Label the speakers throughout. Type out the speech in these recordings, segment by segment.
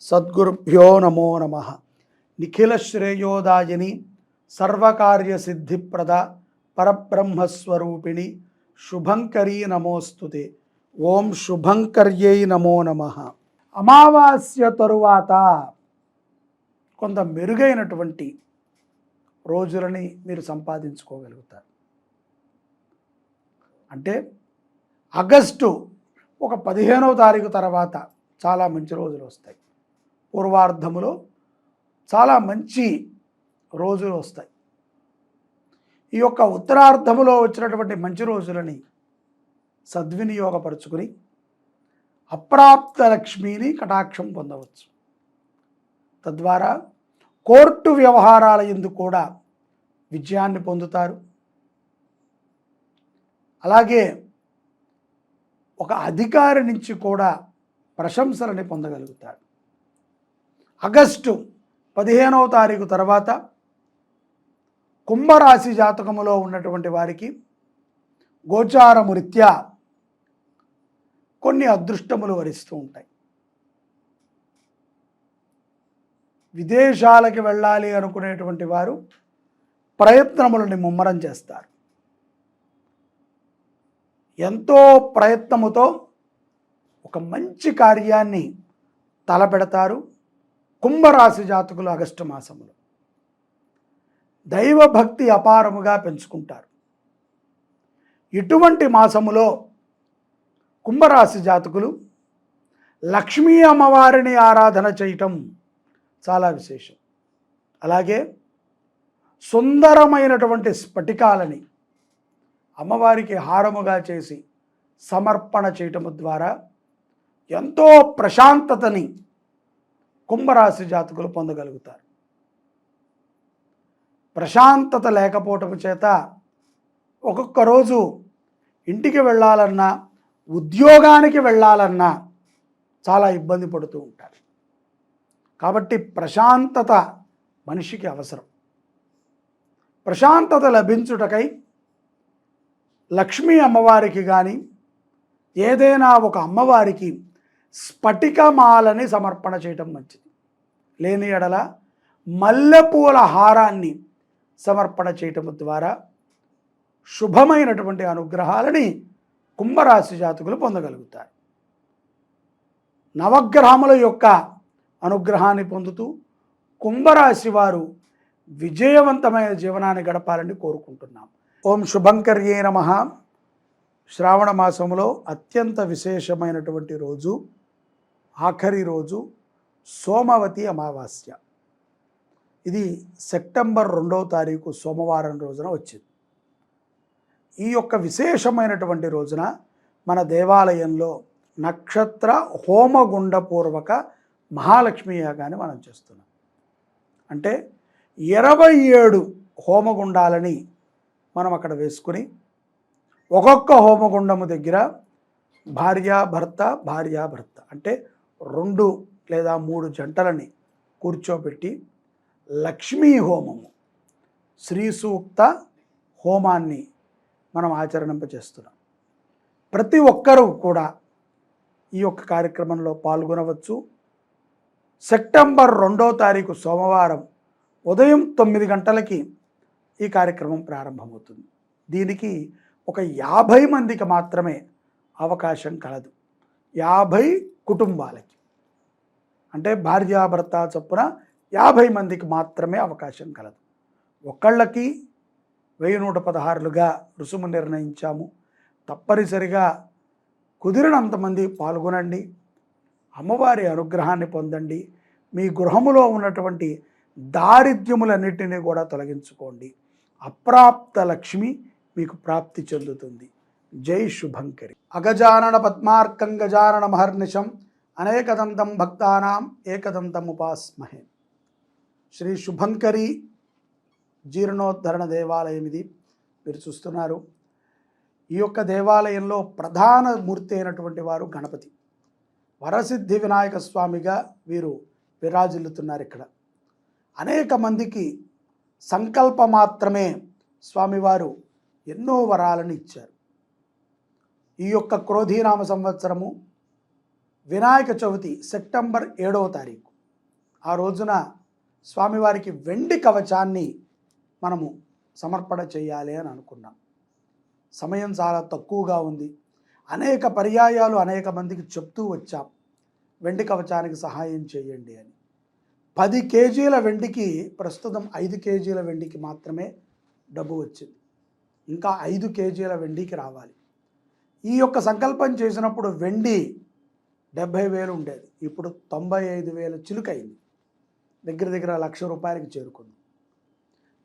Speaker 1: సద్గురుభ్యో నమో నమ. నిఖిల శ్రేయోదాయిని సర్వకార్య సిద్ధిప్రద పరబ్రహ్మస్వరూపిణి శుభంకరీ నమోస్తుతే. ఓం శుభంకర్యై నమో నమ. అమావాస్య తరువాత కొంత మెరుగైనటువంటి రోజులని మీరు సంపాదించుకోగలుగుతారు. అంటే ఆగస్టు ఒక పదిహేనవ తారీఖు తర్వాత చాలా మంచి రోజులు వస్తాయి. పూర్వార్ధములో చాలా మంచి రోజులు వస్తాయి. ఈ యొక్క ఉత్తరార్ధములో వచ్చినటువంటి మంచి రోజులని సద్వినియోగపరుచుకుని అప్రాప్త లక్ష్మిని కటాక్షం పొందవచ్చు. తద్వారా కోర్టు వ్యవహారాల ఎందు కూడా విజయాన్ని పొందుతారు. అలాగే ఒక అధికారి నుంచి కూడా ప్రశంసలని పొందగలుగుతారు. ఆగస్టు పదిహేనవ తారీఖు తర్వాత కుంభరాశి జాతకములో ఉన్నటువంటి వారికి గోచారము రీత్యా కొన్ని అదృష్టములు వరిస్తూ ఉంటాయి. విదేశాలకి వెళ్ళాలి అనుకునేటువంటి వారు ప్రయత్నములని ముమ్మరం చేస్తారు. ఎంతో ప్రయత్నముతో ఒక మంచి కార్యాన్ని తలపెడతారు. కుంభరాశి జాతకులు ఆగస్టు మాసములో. దైవభక్తి అపారముగా పెంచుకుంటారు. ఇటువంటి మాసములో కుంభరాశి జాతకులు లక్ష్మీ అమ్మవారిని ఆరాధన చేయటం చాలా విశేషం. అలాగే సుందరమైనటువంటి స్ఫటికాలని అమ్మవారికి హారముగా చేసి సమర్పణ చేయటము ద్వారా ఎంతో ప్రశాంతతని కుంభరాశి జాతకులు పొందగలుగుతారు. ప్రశాంతత లేకపోవటం చేత ఒక్కొక్క రోజు ఇంటికి వెళ్ళాలన్నా ఉద్యోగానికి వెళ్ళాలన్నా చాలా ఇబ్బంది పడుతూ ఉంటారు. కాబట్టి ప్రశాంతత మనిషికి అవసరం. ప్రశాంతత లభించుటకై లక్ష్మీ అమ్మవారికి కానీ ఏదైనా ఒక అమ్మవారికి స్ఫటికమాలని సమర్పణ చేయటం మంచిది. లేని ఎడల మల్లెపూల హారాన్ని సమర్పణ చేయటం ద్వారా శుభమైనటువంటి అనుగ్రహాలని కుంభరాశి జాతకులు పొందగలుగుతారు. నవగ్రహముల యొక్క అనుగ్రహాన్ని పొందుతూ కుంభరాశి వారు విజయవంతమైన జీవనాన్ని గడపాలని కోరుకుంటున్నాం. ఓం శుభంకర్యే నమ. శ్రావణ మాసంలో అత్యంత విశేషమైనటువంటి రోజు ఆఖరి రోజు సోమవతి అమావాస్య. ఇది సెప్టెంబర్ రెండవ తారీఖు సోమవారం రోజున వచ్చింది. ఈ యొక్క విశేషమైనటువంటి రోజున మన దేవాలయంలో నక్షత్ర హోమగుండపూర్వక మహాలక్ష్మి యాగాన్ని మనం చేస్తున్నాం. అంటే ఇరవై ఏడు హోమగుండాలని మనం అక్కడ వేసుకుని ఒక్కొక్క హోమగుండము దగ్గర భార్య భర్త భార్య భర్త. అంటే రెండు లేదా మూడు జంటలని కూర్చోబెట్టి లక్ష్మీ హోమము శ్రీ సూక్త హోమాన్ని మనం ఆచరణింపచేస్తున్నాం ప్రతి ఒక్కరూ కూడా ఈ యొక్క కార్యక్రమంలో పాల్గొనవచ్చు. సెప్టెంబర్ రెండో తారీఖు సోమవారం ఉదయం తొమ్మిది గంటలకి ఈ కార్యక్రమం ప్రారంభమవుతుంది. దీనికి ఒక యాభై మందికి మాత్రమే అవకాశం కలదు. యాభై కుటుంబాలకి. అంటే భార్యాభర్త చొప్పున యాభై మందికి మాత్రమే అవకాశం కలదు. ఒకళ్ళకి వెయ్యి నూట పదహారులుగా రుసుము నిర్ణయించాము. తప్పనిసరిగా కుదిరినంతమంది పాల్గొనండి. అమ్మవారి అనుగ్రహాన్ని పొందండి. మీ గృహములో ఉన్నటువంటి దారిద్ర్యములన్నిటినీ కూడా తొలగించుకోండి. అప్రాప్త లక్ష్మి మీకు ప్రాప్తి చెందుతుంది. జై శుభంకరి. అగజానన పద్మార్కం గజానన మహర్నిశం. అనేకదంతం భక్తానాం ఏకదంతం ఉపాస్మహే శ్రీ శుభంకరి జీర్ణోద్ధరణ దేవాలయం ఇది మీరు చూస్తున్నారు. ఈ యొక్క దేవాలయంలో ప్రధాన మూర్తి అయినటువంటి వారు గణపతి. వరసిద్ధి వినాయక స్వామిగా వీరు విరాజిల్లుతున్నారు ఇక్కడ. అనేక మందికి సంకల్ప మాత్రమే స్వామివారు ఎన్నో వరాలను ఇచ్చారు. ఈ యొక్క క్రోధీనామ సంవత్సరము వినాయక చవితి సెప్టెంబర్ ఏడవ తారీఖు. ఆ రోజున స్వామివారికి వెండి కవచాన్ని మనము సమర్పణ చేయాలి అని అనుకున్నాం. సమయం చాలా తక్కువగా ఉంది. అనేక పర్యాయాలు అనేక మందికి చెప్తూ వచ్చాం. వెండి కవచానికి సహాయం చేయండి అని. పది కేజీల వెండికి ప్రస్తుతం ఐదు కేజీల వెండికి మాత్రమే డబ్బు వచ్చింది. ఇంకా ఐదు కేజీల వెండికి రావాలి. ఈ యొక్క సంకల్పం చేసినప్పుడు వెండి డెబ్భై వేలు ఉండేది. ఇప్పుడు తొంభై ఐదు వేల చిలుకైంది. దగ్గర దగ్గర లక్ష రూపాయలకి చేరుకుంది.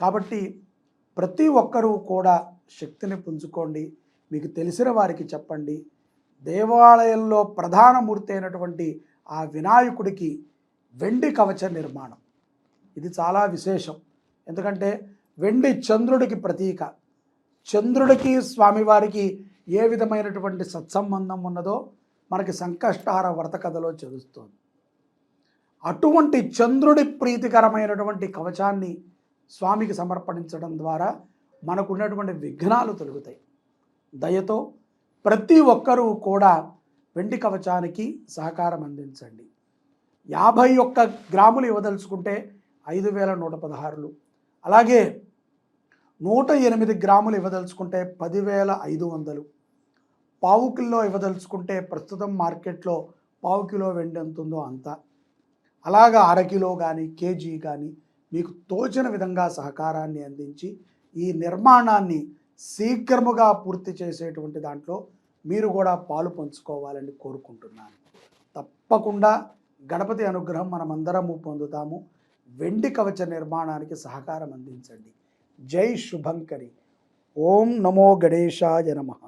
Speaker 1: కాబట్టి ప్రతి ఒక్కరూ కూడా శక్తిని పుంజుకోండి. మీకు తెలిసిన వారికి చెప్పండి. దేవాలయంలో ప్రధాన మూర్తి అయినటువంటి ఆ వినాయకుడికి వెండి కవచ నిర్మాణం. ఇది చాలా విశేషం. ఎందుకంటే వెండి చంద్రుడికి ప్రతీక. చంద్రుడికి స్వామివారికి ఏ విధమైనటువంటి సత్సంబంధం ఉన్నదో మనకి సంకష్టహార వ్రత కథలో చదువుతోంది. అటువంటి చంద్రుడి ప్రీతికరమైనటువంటి కవచాన్ని స్వామికి సమర్పించడం ద్వారా మనకున్నటువంటి విఘ్నాలు తొలుగుతాయి. దయతో ప్రతి ఒక్కరూ కూడా వెండి కవచానికి సహకారం అందించండి. యాభై ఒక్క గ్రాములు ఇవ్వదలుచుకుంటే ఐదు వేల నూట పదహారులు. అలాగే నూట ఎనిమిది గ్రాములు ఇవ్వదలుచుకుంటే పదివేల ఐదు వందలు. పావు కిలో ఇవ్వదలుచుకుంటే ప్రస్తుతం మార్కెట్లో పావు కిలో వెండి ఎంత ఉందో అంత. అలాగా అరకిలో కానీ కేజీ కానీ మీకు తోచిన విధంగా సహకారాన్ని అందించి ఈ నిర్మాణాన్ని శీఘ్రముగా పూర్తి చేసేటువంటి దాంట్లో మీరు కూడా పాలు పంచుకోవాలని కోరుకుంటున్నాను. తప్పకుండా గణపతి అనుగ్రహం మనమందరము పొందుతాము. వెండి కవచ నిర్మాణానికి సహకారం అందించండి. జై శుభంకరి. ఓం నమో గణేశాయ నమః.